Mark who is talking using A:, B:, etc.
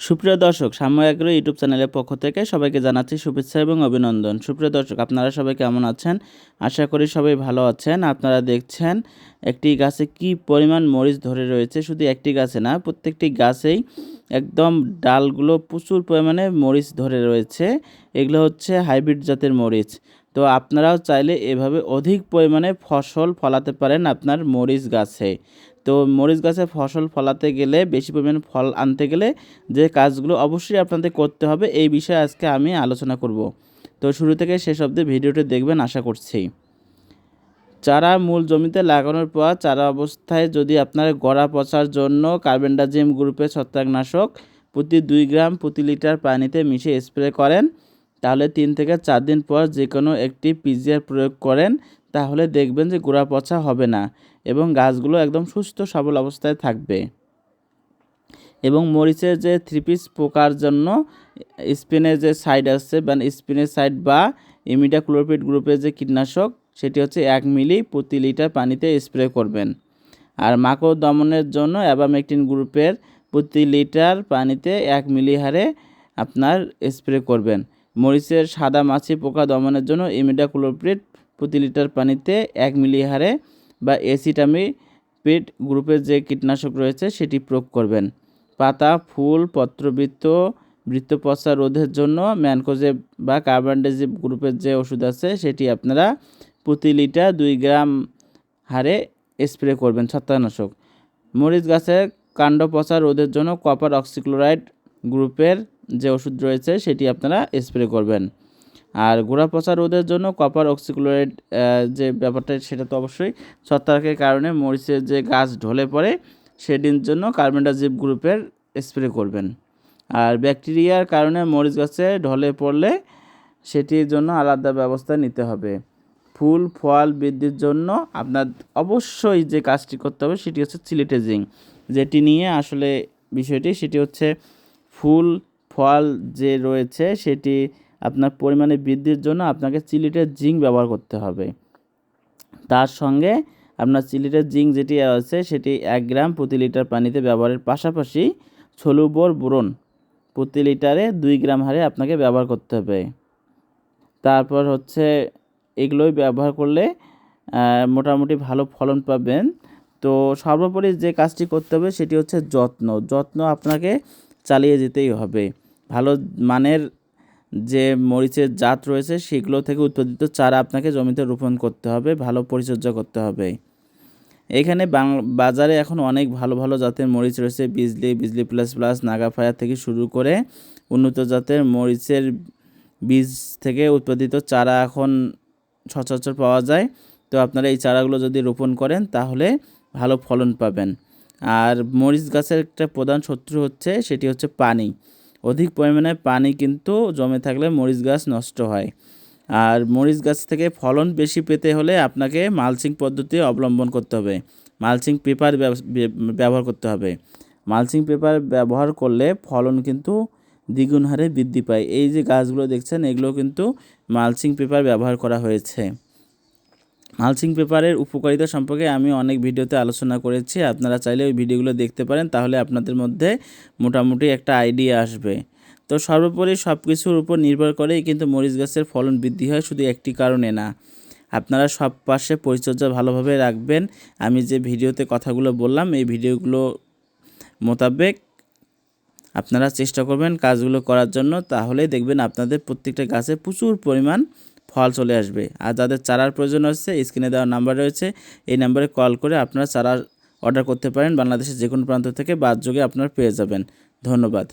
A: সুপ্রিয় দর্শক সাম্য এগ্রো ইউটিউব চ্যানেলের পক্ষ থেকে সবাইকে জানাচ্ছি শুভেচ্ছা এবং অভিনন্দন। সুপ্রিয় দর্শক, আপনারা সবাই কেমন আছেন? আশা করি সবাই ভালো আছেন। আপনারা দেখছেন একটি গাছে কি পরিমাণ মরিচ ধরে রয়েছে? শুধু একটি গাছে না, প্রত্যেকটি গাছেই একদম ডালগুলো প্রচুর পরিমাণে মরিচ ধরে রয়েছে। এগুলো হচ্ছে হাইব্রিড জাতের মরিচ। তো আপনারাও চাইলে এভাবে অধিক পরিমাণে ফসল ফলাতে পারেন আপনার মরিচ গাছে। তো মরিচ গাছে ফসল ফলাতে গেলে, বেশি পরিমাণ ফল আনতে গেলে যে কাজগুলো অবশ্যই আপনাদের করতে হবে, এই বিষয়ে আজকে আমি আলোচনা করব। তো শুরু থেকে শেষ অবধি ভিডিওটি দেখবেন, আশা করছি। চারা মূল জমিতে লাগানোর পর চারা অবস্থায় যদি আপনার গড়া পচার জন্য কার্বেন্ডাজিম গ্রুপের ছত্রাকনাশক প্রতি দুই গ্রাম প্রতি লিটার পানিতে মিশিয়ে স্প্রে করেন তাহলে তিন থেকে চার দিন পর যে কোনো একটি পিজিআর প্রয়োগ করেন, তাহলে দেখবেন যে গোড়া পচা হবে না এবং গাছগুলো একদম সুস্থ সবল অবস্থায় থাকবে। এবং মরিচের যে থ্রি পিস পোকার জন্য স্পিনের যে সাইড আছে, বা স্পিনের সাইড বা ইমিডা ক্লোরোপিড গ্রুপের যে কীটনাশক, সেটি হচ্ছে এক মিলি প্রতি লিটার পানিতে স্প্রে করবেন। আর মাকড় দমনের জন্য অ্যাবামেকটিন গ্রুপের প্রতি লিটার পানিতে এক মিলি হারে আপনার স্প্রে করবেন। মরিচের সাদা মাছি পোকা দমনের জন্য ইমিডা প্রতি লিটার পানিতে এক মিলি হারে বা এসিটামি পিট গ্রুপের যে কীটনাশক রয়েছে সেটি প্রয়োগ করবেন। পাতা, ফুল, পত্রবৃত্ত, বৃত্তপচা রোধের জন্য ম্যানকোজেব বা কার্বানডেজিভ গ্রুপের যে ওষুধ আছে সেটি আপনারা প্রতি লিটার দুই গ্রাম হারে স্প্রে করবেন ছত্রাকনাশক। মরিচ গাছের কাণ্ড পচা রোধের জন্য কপার অক্সিক্লোরাইড গ্রুপের যে ওষুধ রয়েছে সেটি আপনারা স্প্রে করবেন। আর গোড়া পচা রোধের জন্য কপার অক্সিক্লোরাইড যে ব্যাপারটা সেটা তো অবশ্যই ছত্রাকের কারণে মরিচের যে গাছ ঢলে পড়ে সেটির জন্য কার্বেন্ডাজিভ গ্রুপের স্প্রে করবেন। আর ব্যাকটেরিয়ার কারণে মরিচ গাছে ঢলে পড়লে সেটির জন্য আলাদা ব্যবস্থা নিতে হবে। ফুল, ফল বৃদ্ধির জন্য আপনার অবশ্যই যে কাজটি করতে হবে সেটি হচ্ছে চিলিটেজিং যেটি নিয়ে আসলে বিষয়টি সেটি হচ্ছে ফুল ফল যে রয়েছে সেটি আপনার পরিমাণে বৃদ্ধির জন্য আপনাকে চিলিটের জিঙ্ক ব্যবহার করতে হবে। তার সঙ্গে আপনার চিলিটের জিঙ্ক যেটি আছে সেটি এক গ্রাম প্রতি লিটার পানিতে ব্যবহারের পাশাপাশি ছলুবোর বোরন প্রতি লিটারে দুই গ্রাম হারে আপনাকে ব্যবহার করতে হবে। তারপর হচ্ছে এগুলোই ব্যবহার করলে মোটামুটি ভালো ফলন পাবেন। তো সর্বোপরি যে কাজটি করতে হবে সেটি হচ্ছে যত্ন। যত্ন আপনাকে চালিয়ে যেতেই হবে। ভালো মানের যে মরিচের জাত রয়েছে, সেগুলো থেকে উৎপাদিত চারা আপনাকে জমিতে রোপণ করতে হবে, ভালো পরিচর্যা করতে হবে। এখানে বাজারে এখন অনেক ভালো ভালো জাতের মরিচ রয়েছে, Bijli Bijli plus plus Naga fire থেকে শুরু করে উন্নত জাতের মরিচের বীজ থেকে উৎপাদিত চারা এখন সচরাচর পাওয়া যায়। তো আপনারা এই চারাগুলো যদি রোপণ করেন, তাহলে ভালো ফলন পাবেন। আর মরিচ গাছের একটা প্রধান শত্রু হচ্ছে, সেটি হচ্ছে পানি। অধিক পরিমাণে পানি কিন্তু জমে থাকলে মরিচ গাছ নষ্ট হয়। আর মরিচ গাছ থেকে ফলন বেশি পেতে হলে আপনাকে মালচিং পদ্ধতি অবলম্বন করতে হবে। মালচিং পেপার ব্যবহার করতে হবে। মালচিং পেপার ব্যবহার করলে ফলন কিন্তু দ্বিগুণ হারে বৃদ্ধি পায়। এই যে গাছগুলো দেখছেন, এগুলো কিন্তু মালচিং পেপার ব্যবহার করা হয়েছে। মালচিং পেপারের উপকারিতা সম্পর্কে আমি অনেক ভিডিওতে আলোচনা করেছি। আপনারা চাইলে ওই ভিডিওগুলো দেখতে পারেন, তাহলে আপনাদের মধ্যে মোটামুটি একটা আইডিয়া আসবে। তো সর্বোপরি সব কিছুর উপর নির্ভর করেই কিন্তু মরিচ গাছের ফলন বৃদ্ধি হয়, শুধু একটি কারণে না। আপনারা সব পাশে পরিচর্যা ভালোভাবে রাখবেন। আমি যে ভিডিওতে কথাগুলো বললাম, এই ভিডিওগুলো মোতাবেক আপনারা চেষ্টা করবেন কাজগুলো করার জন্য। তাহলে দেখবেন আপনাদের প্রত্যেকটা গাছে প্রচুর পরিমাণ ফল চলে আসবে। আর যাদের চারার প্রয়োজন হচ্ছে স্ক্রিনে দেওয়া নাম্বার রয়েছে, এই নাম্বারে কল করে আপনারা চারা অর্ডার করতে পারেন। বাংলাদেশের যে কোনো প্রান্ত থেকে বাদ যোগে আপনারা পেয়ে যাবেন। ধন্যবাদ।